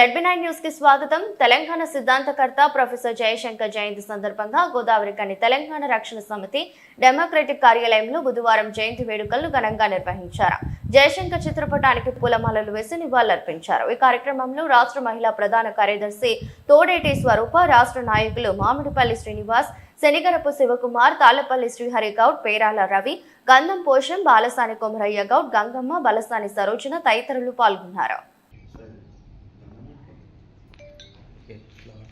ZB nine న్యూస్కి స్వాగతం. తెలంగాణ సిద్ధాంతకర్త ప్రొఫెసర్ జయశంకర్ జయంతి సందర్భంగా గోదావరి కని తెలంగాణ రక్షణ సమితి డెమోక్రటిక్ కార్యాలయంలో బుధవారం జయంతి వేడుకలను ఘనంగా నిర్వహించారు. జయశంకర్ చిత్రపటానికి పూలమాలలు వేసి నివాళులర్పించారు. ఈ కార్యక్రమంలో రాష్ట్ర మహిళా ప్రధాన కార్యదర్శి తోడేటి స్వరూప రాష్ట్ర నాయకులు మామిడిపల్లి శ్రీనివాస్ శనిగరపు శివకుమార్ తాళ్ళపల్లి శ్రీహరి గౌడ్ పేరాల రవి గంధం పోషం బాలసాని కొమరయ్య గౌడ్ గంగమ్మ బలసాని సరోజన తదితరులు పాల్గొన్నారు.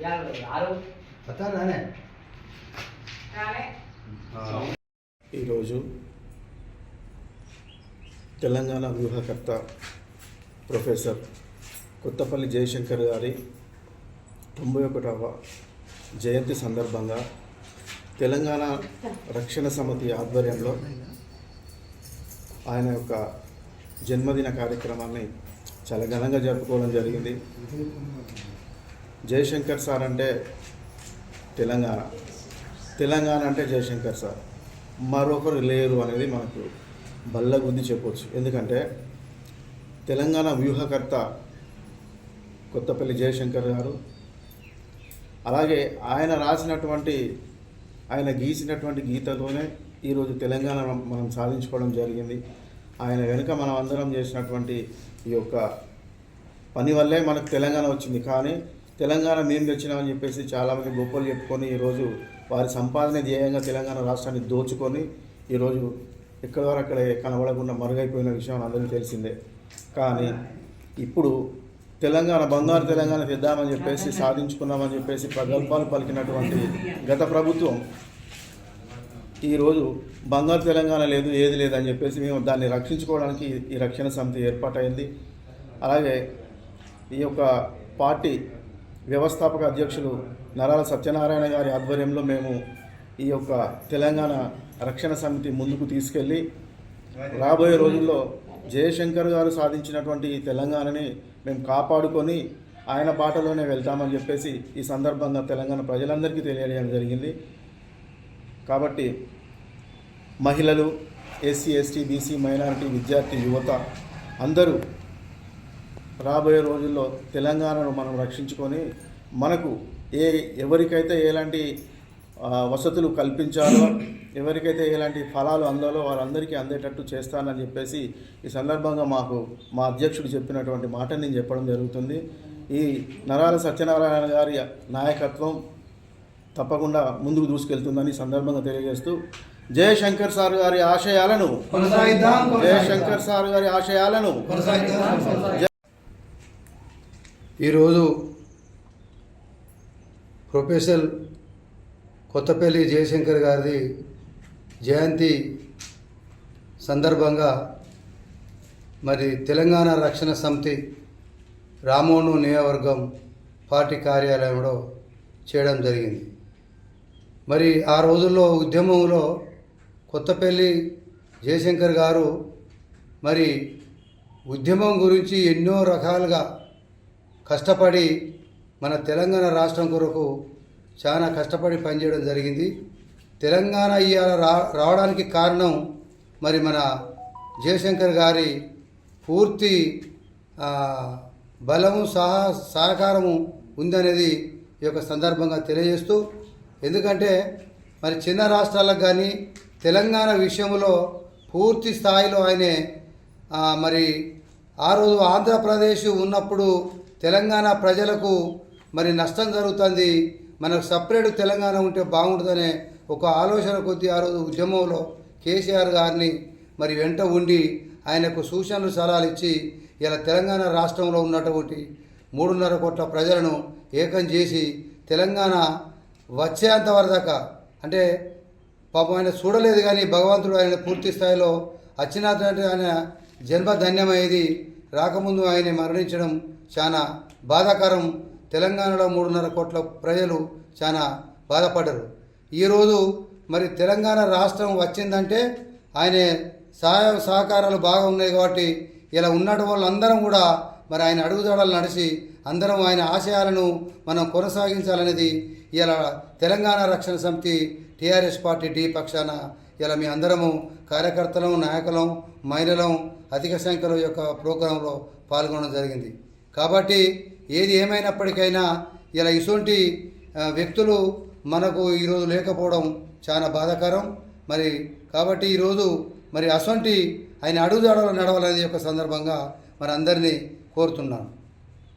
ಯಾರು ಯಾರು ಹತ್ತಾರ ನಾನೇ ನಾಳೆ ఈరోజు తెలంగాణ వ్యూహకర్త ప్రొఫెసర్ కొత్తపల్లి జయశంకర్ గారి తొంభై ఒకటవ జయంతి సందర్భంగా తెలంగాణ రక్షణ సమితి ఆధ్వర్యంలో ఆయన యొక్క జన్మదిన కార్యక్రమాన్ని చాలా ఘనంగా జరుపుకోవడం జరిగింది. జయశంకర్ సార్ అంటే తెలంగాణ. తెలంగాణ అంటే జయశంకర్ సార్. మరొకరు లేరు అనేది మనకు బల్ల గుద్ది చెప్పవచ్చు ఎందుకంటే తెలంగాణ వ్యూహకర్త కొత్తపల్లి జయశంకర్ గారు అలాగే ఆయన రాసినటువంటి ఆయన గీసినటువంటి గీతతోనే ఈరోజు తెలంగాణ మనం సాధించుకోవడం జరిగింది. ఆయన వెనుక మనం అందరం చేసినటువంటి ఈ యొక్క పని వల్లే మనకు తెలంగాణ వచ్చింది. కానీ తెలంగాణ మేము తెచ్చినామని చెప్పేసి చాలామంది గొప్పలు చెప్పుకొని ఈరోజు వారి సంపాదన ధ్యేయంగా తెలంగాణ రాష్ట్రాన్ని దోచుకొని ఈరోజు ఎక్కడి వరకు అక్కడే కనబడకుండా మరుగైపోయిన విషయం అందరికీ తెలిసిందే. కానీ ఇప్పుడు తెలంగాణ బంగారు తెలంగాణ తెద్దామని చెప్పేసి సాధించుకున్నామని చెప్పేసి ప్రగల్భాలు పలికినటువంటి గత ప్రభుత్వం ఈరోజు బంగారు తెలంగాణ లేదు ఏది లేదని చెప్పేసి మేము దాన్ని రక్షించుకోవడానికి ఈ రక్షణ సమితి ఏర్పాటైంది. అలాగే ఈ యొక్క పార్టీ వ్యవస్థాపక అధ్యక్షులు నరాల సత్యనారాయణ గారి ఆధ్వర్యంలో మేము ఈ యొక్క తెలంగాణ రక్షణ సమితి ముందుకు తీసుకెళ్ళి రాబోయే రోజుల్లో జయశంకర్ గారు సాధించినటువంటి ఈ తెలంగాణని మేము కాపాడుకొని ఆయన బాటలోనే వెళ్తామని చెప్పేసి ఈ సందర్భంగా తెలంగాణ ప్రజలందరికీ తెలియజేయడం జరిగింది. కాబట్టి మహిళలు ఎస్సీ ఎస్టీ బీసీ మైనారిటీ విద్యార్థి యువత అందరూ రాబోయే రోజుల్లో తెలంగాణను మనం రక్షించుకొని మనకు ఏ ఎవరికైతే ఎలాంటి వసతులు కల్పించాలో ఎవరికైతే ఎలాంటి ఫలాలు అందాలో వారందరికీ అందేటట్టు చేస్తానని చెప్పేసి ఈ సందర్భంగా మాకు మా అధ్యక్షుడు చెప్పినటువంటి మాట నేను చెప్పడం జరుగుతుంది. ఈ నరాల సత్యనారాయణ గారి నాయకత్వం తప్పకుండా ముందుకు దూసుకెళ్తుందని సందర్భంగా తెలియజేస్తూ జయశంకర్ సార్ గారి ఆశయాలను జయశంకర్ సార్ గారి ఆశయాలను ఈరోజు ప్రొఫెసర్ కొత్తపల్లి జయశంకర్ గారిది జయంతి సందర్భంగా మరి తెలంగాణ రక్షణ సమితి రామోను నియోజకవర్గం పార్టీ కార్యాలయంలో చేయడం జరిగింది. మరి ఆ రోజుల్లో ఉద్యమంలో కొత్తపల్లి జయశంకర్ గారు మరి ఉద్యమం గురించి ఎన్నో రకాలుగా కష్టపడి మన తెలంగాణ రాష్ట్రం కొరకు చాలా కష్టపడి పనిచేయడం జరిగింది. తెలంగాణ ఇవాళ రా రావడానికి కారణం మరి మన జయశంకర్ గారి పూర్తి బలము సహా సహకారము ఉందనేది ఈ యొక్క సందర్భంగా తెలియజేస్తూ ఎందుకంటే మరి చిన్న రాష్ట్రాలకు కానీ తెలంగాణ విషయంలో పూర్తి స్థాయిలో ఆయనే మరి ఆ రోజు ఆంధ్రప్రదేశ్ ఉన్నప్పుడు తెలంగాణ ప్రజలకు మరి నష్టం జరుగుతుంది. మనకు సపరేట్ తెలంగాణ ఉంటే బాగుంటుందనే ఒక ఆలోచన కొద్దీ ఆ రోజు ఉద్యమంలో కేసీఆర్ గారిని మరి వెంట ఉండి ఆయనకు సూచనలు సలహాలు ఇచ్చి ఇలా తెలంగాణ రాష్ట్రంలో ఉన్నటువంటి మూడున్నర కోట్ల ప్రజలను ఏకం చేసి తెలంగాణ వచ్చేంత వరదాకా అంటే పాపం ఆయన చూడలేదు కానీ భగవంతుడు ఆయన పూర్తి స్థాయిలో వచ్చినటువంటి ఆయన జన్మ ధన్యమయ్యేది రాకముందు ఆయన మరణించడం చాలా బాధాకరం. తెలంగాణలో మూడున్నర కోట్ల ప్రజలు చాలా బాధపడ్డరు ఈరోజు మరి తెలంగాణ రాష్ట్రం వచ్చిందంటే ఆయన సహాయ సహకారాలు బాగా ఉన్నాయి కాబట్టి ఇలా ఉన్నటి వాళ్ళందరం కూడా మరి ఆయన అడుగుజాడలు నడిచి అందరం ఆయన ఆశయాలను మనం కొనసాగించాలనేది ఇలా తెలంగాణ రక్షణ సమితి టీఆర్ఎస్ పార్టీ డి పక్షాన ఇలా మీ అందరము కార్యకర్తలం నాయకులం మహిళలం అధిక సంఖ్యలో యొక్క ప్రోగ్రాంలో పాల్గొనడం జరిగింది. కాబట్టి ఏది ఏమైనప్పటికైనా ఇలా ఇటువంటి వ్యక్తులు మనకు ఈరోజు లేకపోవడం చాలా బాధాకరం. మరి కాబట్టి ఈరోజు మరి అసొంటి ఆయన అడుగుజాడలు నడవాలనే యొక్క సందర్భంగా మరి అందరినీ కోరుతున్నాను.